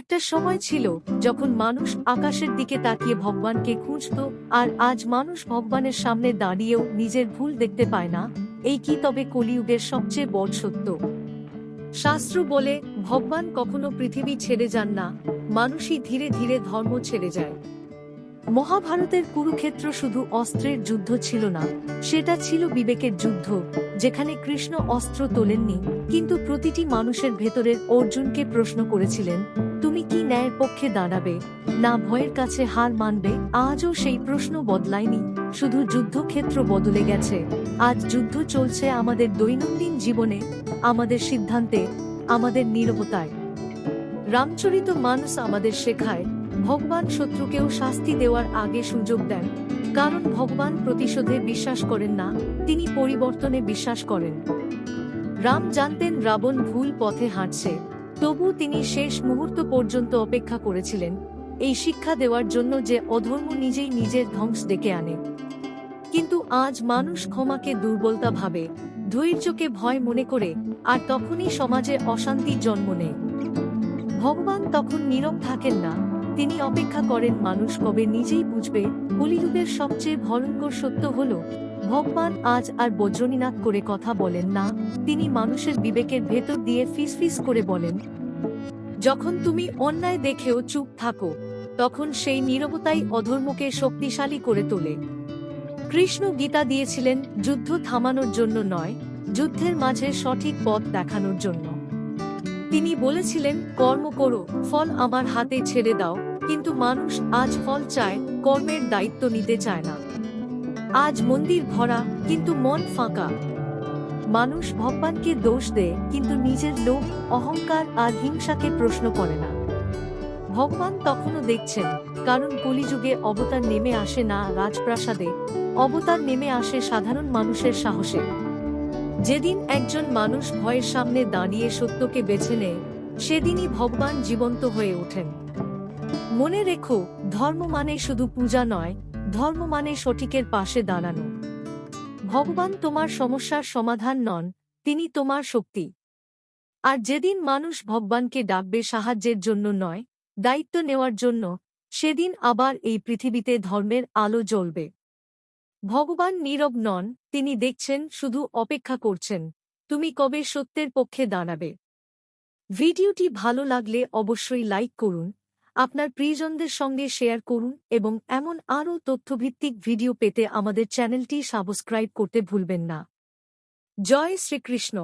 একটা সময় ছিল যখন মানুষ আকাশের দিকে তাকিয়ে ভগবানকে খুঁজত, আর আজ মানুষ ভগবানের সামনে দাঁড়িয়েও নিজের ভুল দেখতে পায় না, এই কি তবে কলিযুগের সবচেয়ে বড় সত্য? শাস্ত্র বলে, ভগবান কখনো পৃথিবী ছেড়ে যান না, মানুষই ধীরে ধীরে ধর্ম ছেড়ে যায়। মহাভারতের কুরুক্ষেত্র শুধু অস্ত্রের যুদ্ধ ছিল না, সেটা ছিল বিবেকের যুদ্ধ, যেখানে কৃষ্ণ অস্ত্র তোলেননি, কিন্তু প্রতিটি মানুষের ভেতরের অর্জুনকে প্রশ্ন করেছিলেন তুমি কি ন্যায়ের পক্ষে দাঁড়াবে? না ভয়ের কাছে হার মানবে? আজও সেই প্রশ্ন বদলায়নি। শুধু যুদ্ধক্ষেত্র বদলে গেছে। আজ যুদ্ধ চলছে আমাদের দৈনন্দিন জীবনে, আমাদের সিদ্ধান্তে, আমাদের নীরবতায়। রামচরিত মানুষ আমাদের শেখায়, ভগবান শত্রুকেও শাস্তি দেওয়ার আগে সুযোগ দেন। কারণ ভগবান প্রতিশোধে বিশ্বাস করেন না, তিনি পরিবর্তনে বিশ্বাস করেন। রাম জানতেন রাবণ ভুল পথে হাঁটছে। তবু তিনি শেষ মুহূর্ত পর্যন্ত অপেক্ষা করেছিলেন, এই শিক্ষা দেওয়ার জন্য যে অধর্ম নিজেই নিজের ধ্বংস ডেকে আনে। কিন্তু আজ মানুষ ক্ষমাকে দুর্বলতা ভাবে, ধৈর্যকে ভয় মনে করে, আর তখনই সমাজে অশান্তির জন্ম নেয়। ভগবান তখন নীরব থাকেন না, তিনি অপেক্ষা করেন মানুষ কবে নিজেই বুঝবে কলিযুগের সবচেয়ে ভয়ঙ্কর সত্য হল ভগবান আজ আর বজ্রনীনাথ করে কথা বলেন না, তিনি মানুষের বিবেকের ভেতর দিয়ে ফিসফিস করে বলেন, যখন তুমি অন্যায় দেখেও চুপ থাকো, তখন সেই নীরবতাই অধর্মকে শক্তিশালী করে তোলে। কৃষ্ণ গীতা দিয়েছিলেন যুদ্ধ থামানোর জন্য নয়, যুদ্ধের মাঝে সঠিক পথ দেখানোর জন্য। তিনি বলেছিলেন, কর্ম করো, ফল আমার হাতে ছেড়ে দাও, কিন্তু মানুষ আজ ফল চায়, কর্মের দায়িত্ব নিতে চায় না। আজ মন্দির ভরা, কিন্তু মন ফাঁকা। মানুষ ভগবানকে দোষ দেয়, কিন্তু নিজের লোভ, অহংকার আর হিংসাকে প্রশ্ন করে না। ভগবান তখনও দেখছেন, কারণ কলিযুগে অবতার নেমে আসে না রাজপ্রাসাদে, অবতার নেমে আসে সাধারণ মানুষের সাহসে। যেদিন একজন মানুষ ভয়ের সামনে দাঁড়িয়ে সত্যকে বেছে নেয়, সেদিনই ভগবান জীবন্ত হয়ে ওঠেন। মনে রেখো, ধর্ম মানে শুধু পূজা নয় ধর্ম মানে সঠিকের পাশে দাঁড়ানো। ভগবান তোমার সমস্যার সমাধান নন, তিনি তোমার শক্তি। আর যেদিন মানুষ ভগবানকে ডাকবে সাহায্যের জন্য নয়, দায়িত্ব নেওয়ার জন্য, সেদিন আবার এই পৃথিবীতে ধর্মের আলো জ্বলবে। ভগবান নীরব নন, তিনি দেখছেন, শুধু অপেক্ষা করছেন, তুমি কবে সত্যের পক্ষে দাঁড়াবে। ভিডিওটি ভালো লাগলে অবশ্যই লাইক করুন আপনার প্রিয়জনদের সঙ্গে শেয়ার করুন এবং এমন আরও তথ্যভিত্তিক ভিডিও পেতে আমাদের চ্যানেলটি সাবস্ক্রাইব করতে ভুলবেন না। জয় শ্রীকৃষ্ণ।